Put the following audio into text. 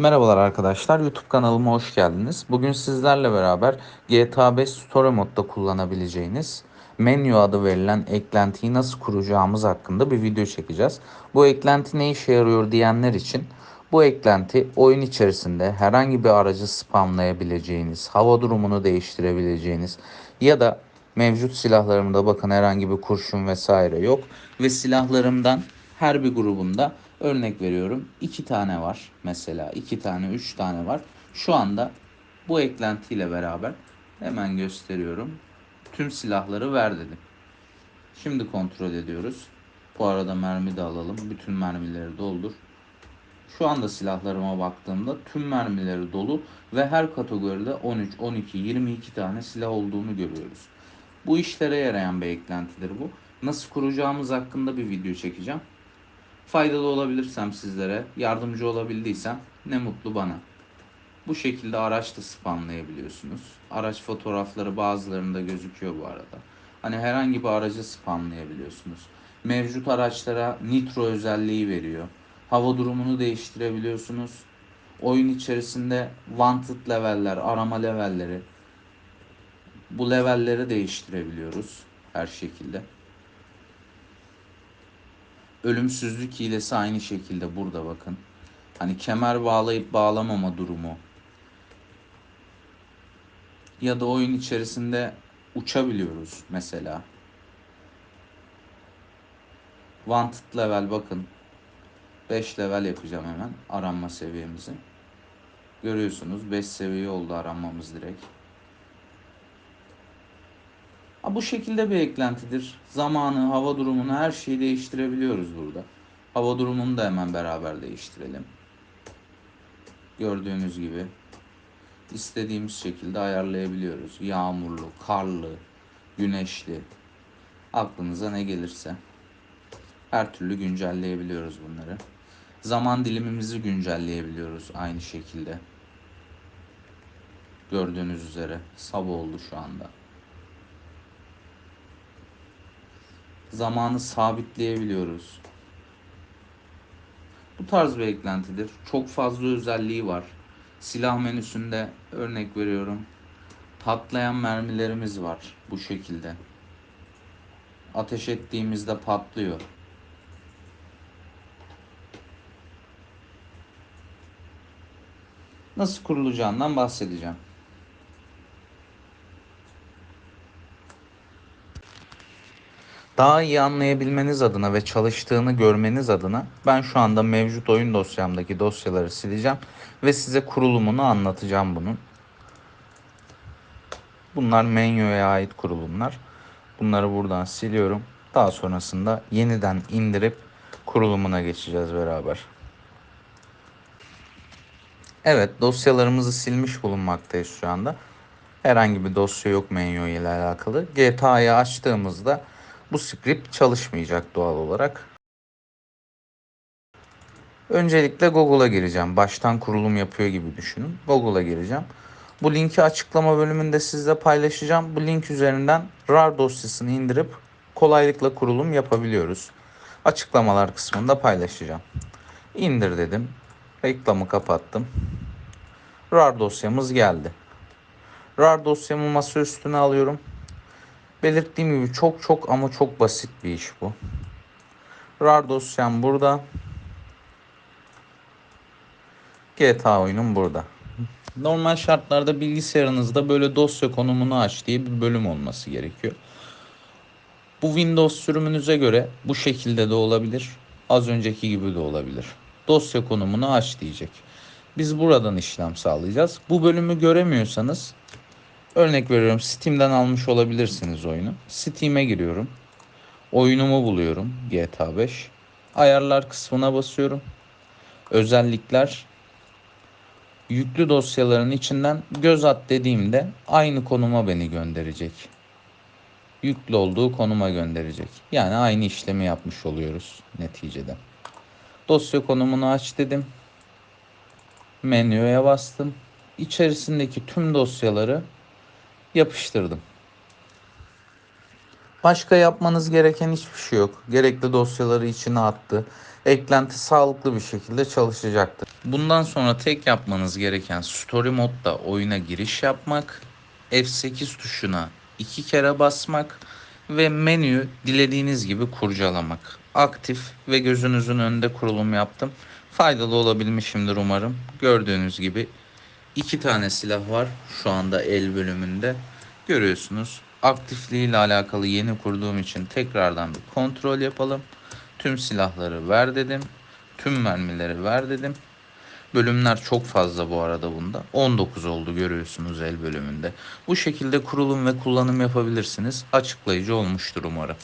Merhabalar arkadaşlar, YouTube kanalıma hoş geldiniz. Bugün sizlerle beraber GTA 5 Story Mode'da kullanabileceğiniz Menu adı verilen eklentiyi nasıl kuracağımız hakkında bir video çekeceğiz. Bu eklenti ne işe yarıyor diyenler için bu eklenti oyun içerisinde herhangi bir aracı spamlayabileceğiniz, hava durumunu değiştirebileceğiniz ya da mevcut silahlarımda bakın herhangi bir kurşun vesaire yok ve silahlarımdan her bir grubunda örnek veriyorum iki tane var mesela iki tane üç tane var. Şu anda bu eklentiyle beraber hemen gösteriyorum. Tüm silahları ver dedim. Şimdi kontrol ediyoruz. Bu arada mermi de alalım. Bütün mermileri doldur. Şu anda silahlarıma baktığımda tüm mermileri dolu ve her kategoride 13, 12, 22 tane silah olduğunu görüyoruz. Bu işlere yarayan bir eklentidir bu. Nasıl kuracağımız hakkında bir video çekeceğim. Faydalı olabilirsem sizlere, yardımcı olabildiysem ne mutlu bana. Bu şekilde araçta spamlayabiliyorsunuz. Araç fotoğrafları bazılarında gözüküyor bu arada. Hani herhangi bir aracı spamlayabiliyorsunuz. Mevcut araçlara nitro özelliği veriyor. Hava durumunu değiştirebiliyorsunuz. Oyun içerisinde wanted leveller, arama levelleri. Bu levelleri değiştirebiliyoruz her şekilde. Ölümsüzlük hilesi aynı şekilde burada bakın. Hani kemer bağlayıp bağlamama durumu. Ya da oyun içerisinde uçabiliyoruz mesela. Wanted level bakın. 5 level yapacağım hemen aranma seviyemizi. Görüyorsunuz 5 seviye oldu aranmamız direkt. Ha, bu şekilde bir eklentidir. Zamanı, hava durumunu her şeyi değiştirebiliyoruz burada. Hava durumunu da hemen beraber değiştirelim. Gördüğünüz gibi istediğimiz şekilde ayarlayabiliyoruz. Yağmurlu, karlı, güneşli. Aklınıza ne gelirse. Her türlü güncelleyebiliyoruz bunları. Zaman dilimimizi güncelleyebiliyoruz aynı şekilde. Gördüğünüz üzere sabah oldu şu anda. Zamanı sabitleyebiliyoruz. Bu tarz bir eklentidir. Çok fazla özelliği var. Silah menüsünde örnek veriyorum. Patlayan mermilerimiz var bu şekilde. Ateş ettiğimizde patlıyor. Nasıl kurulacağından bahsedeceğim. Daha iyi anlayabilmeniz adına ve çalıştığını görmeniz adına ben şu anda mevcut oyun dosyamdaki dosyaları sileceğim ve size kurulumunu anlatacağım bunun. Bunlar menüye ait kurulumlar. Bunları buradan siliyorum. Daha sonrasında yeniden indirip kurulumuna geçeceğiz beraber. Evet dosyalarımızı silmiş bulunmaktayız şu anda. Herhangi bir dosya yok menü ile alakalı. GTA'yı açtığımızda bu script çalışmayacak doğal olarak. Öncelikle Google'a gireceğim. Baştan kurulum yapıyor gibi düşünün. Google'a gireceğim. Bu linki açıklama bölümünde sizle paylaşacağım. Bu link üzerinden RAR dosyasını indirip kolaylıkla kurulum yapabiliyoruz. Açıklamalar kısmında paylaşacağım. İndir dedim. Reklamı kapattım. RAR dosyamız geldi. RAR dosyamı masa üstüne alıyorum. Belirttiğim gibi çok çok ama çok basit bir iş bu. RAR dosyam burada. GTA oyunum burada. Normal şartlarda bilgisayarınızda böyle dosya konumunu aç diye bir bölüm olması gerekiyor. Bu Windows sürümünüze göre bu şekilde de olabilir. Az önceki gibi de olabilir. Dosya konumunu aç diyecek. Biz buradan işlem sağlayacağız. Bu bölümü göremiyorsanız Örnek veriyorum Steam'den almış olabilirsiniz oyunu. Steam'e giriyorum. Oyunumu buluyorum GTA 5. Ayarlar kısmına basıyorum. Özellikler yüklü dosyaların içinden göz at dediğimde aynı konuma beni gönderecek. Yüklü olduğu konuma gönderecek. Yani aynı işlemi yapmış oluyoruz neticede. Dosya konumunu aç dedim. Menüye bastım. İçerisindeki tüm dosyaları yapıştırdım. Başka yapmanız gereken hiçbir şey yok. Gerekli dosyaları içine attı. Eklenti sağlıklı bir şekilde çalışacaktır. Bundan sonra tek yapmanız gereken Story Mode'da oyuna giriş yapmak, F8 tuşuna iki kere basmak ve menüyü dilediğiniz gibi kurcalamak. Aktif ve gözünüzün önünde kurulum yaptım. Faydalı olabilmişimdir umarım. Gördüğünüz gibi iki tane silah var şu anda el bölümünde. Görüyorsunuz. Aktifliği ile alakalı yeni kurduğum için tekrardan bir kontrol yapalım. Tüm silahları ver dedim. Tüm mermileri ver dedim. Bölümler çok fazla bu arada bunda. 19 oldu görüyorsunuz el bölümünde. Bu şekilde kurulum ve kullanım yapabilirsiniz. Açıklayıcı olmuştur umarım.